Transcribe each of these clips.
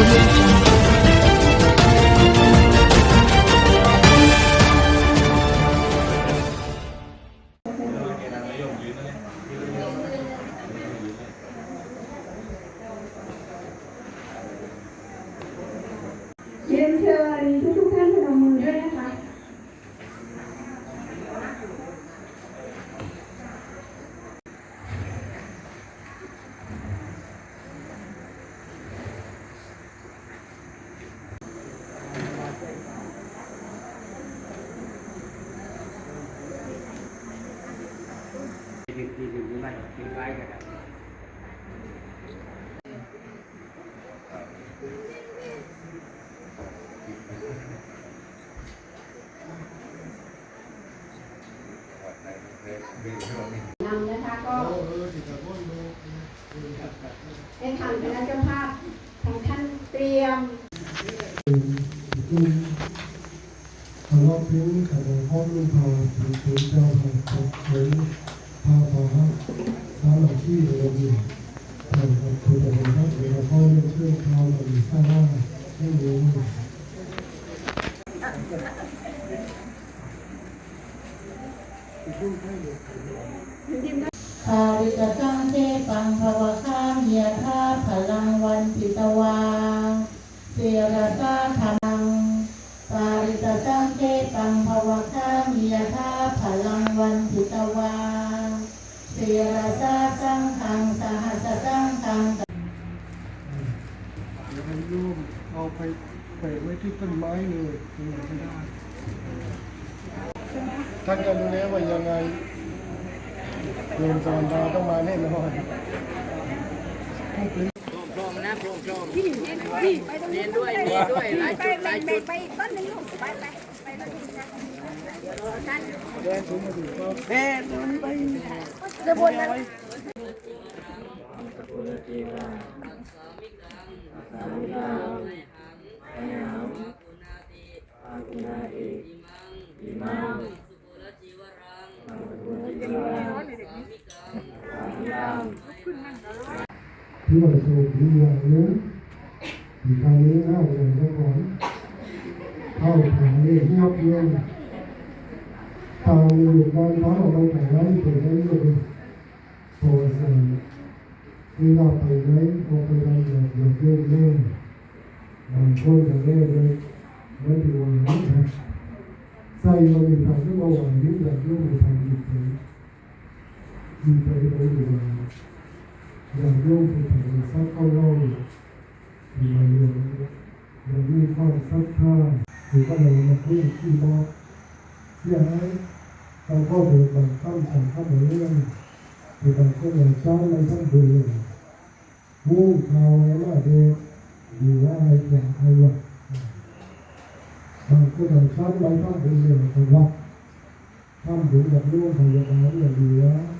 audio นำนะคะก็ให้ทางคณะเจ้าภาพทางท่านเตรียมขอรอบพิ้งขอห้องลูกพาถึงถึงเจ้าพาขอถึงพาพาฮะสาวหลังที่เราอยู่แต่คุยกับผมครับเดี๋ยวเราเข้าเรื่องช่วยเราหรือสร้างว่าไม่รู้ ภาริตสังเทปังภวคามียธาพลังวันปิตวาเสรสาธนังปาริตสังเทปังภวคามียธาพลังวันปิตวาเสรสาสังขังสหัสสังขังเดี๋ยวให้ร่วมเอาไปแปะไว้ที่ต้นไม้เลยตรงไหนก็ได้ ท่านก็รู้แล้วว่ายังไงโยมสอนดาต้องมาแน่นอนพร้อมนะพร้อมพร้อมเรียนด้วยเรียนด้วยหลายจุดหลายจุดไปต้นนึงลูกไปไปไปต้นนึงนะแดนถึงมาถึงก็จะบนนั้น ที่ว่าสูบที่อย่างนี้ที่ทางนี้น่าจะสมองเข้าถ่ายเงียบเงียบทางอยู่ด้านท้าออกไปถ่ายไว้ถึงได้เลยโพสต์นี่เราไปไว้ออกไปได้อย่างเดียวเรื่องเรื่องบางคนจะเล่นเลยไม่ดูวันนี้นะใส่มาในทางที่ว่าวันนี้อยากยุ่งในทางจิตใจจิตใจไม่ดู วันอย่างโยมที่ถึงสักเข้าเล่าที่มาเรียนอย่างนี้ข้อสักท่าหรือก็เลยมาเพูดที่บอกเสียให้เราก็เดินบางตั้งสองข้าเรื่องหรือบางก็อย่างช้าในทั้งเดือนมุ่งเขาว่าเด็กอยู่ว่าอะไรอย่างไรวะบางก็อย่างช้าในทั้งเดือนแต่ว่าทำถึงแบบร่วมพยาบาลอย่างดีแล้ว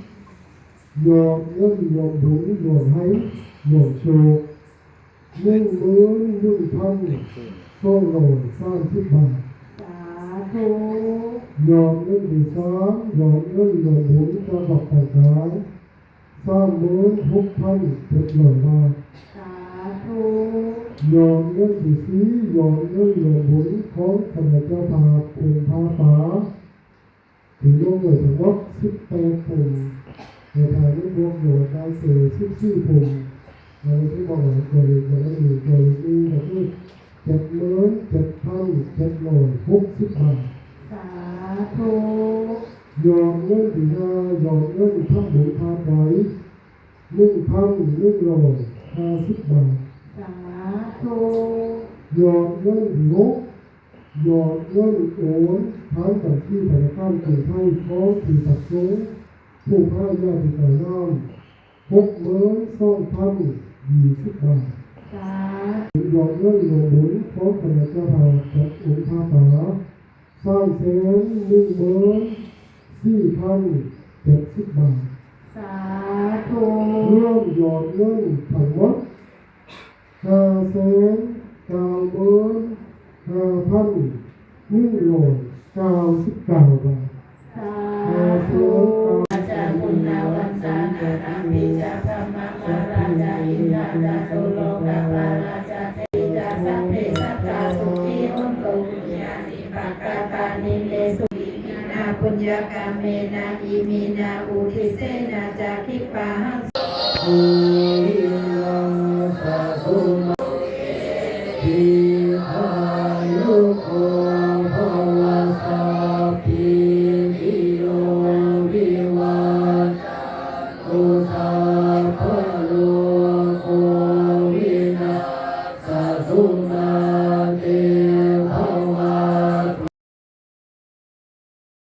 นางทุกสิบตอนหรืองเงนั่นหยอมเล่นยอมบุญในตูของอันเดียวกันยอมเล่นแฟนเงเจ็ดพันหกร้อยหกสิบบาทยอมเล่นในสองเงินยมบุญยอมให้ยอมโชว์หนึ่งมื่นหนึ่งพันสองร้อยสามสิบบาทสาธุยอมเงินที่สามยอมเงินยอมบุญกระบอกต่างๆสามหมื่นหกพันเจ็ดร้อยบาทสาธุยอมเงินที่สี่ยอมเงินยอมบุญของคณะเจ้าภาพเป็นพาป่าถึงลงเลยทั้งหมดสิบแปดคน ในทางนี้รวมอยู่ได้เสียสิบสี่คนเราที่บอกว่าตัวเองจะไม่มีตัวเองมีก็คือเจ็ดหมื่นเจ็ดพันเจ็ดร้อยหกสิบบาทสาธุยอมเงินที่ห้ายอมเงินทำบุญทาไว้หนึ่งพันหนึ่งร้อยห้าสิบบาทสาธุยอมเงินที่หกยอมเงินโอนทางจากที่ธนาคารกรุงไทยเขาที่ตัดสูง ผู้พ่ายญาติต่อน้ำหกหมื่นสองพันยี่สิบบาทสสาหยอดเงินหลวงบุญพบคณะเจ้าภาพจัดอุปาถาสร้างเสนหนึ่งหมื่นสี่พันเจ็ดสิบบาทสาธุร่วมหยอดเงินทั้งหมดห้าแสน อุนโกมิญญาณิปักกาปานิเลสุนาปุญญากาเมนาอิมินาอุทิเสนาจาคิปาหังภูริลังสะสุมาทิพายุโกภวสาภิวิโยวิวาตุสาภ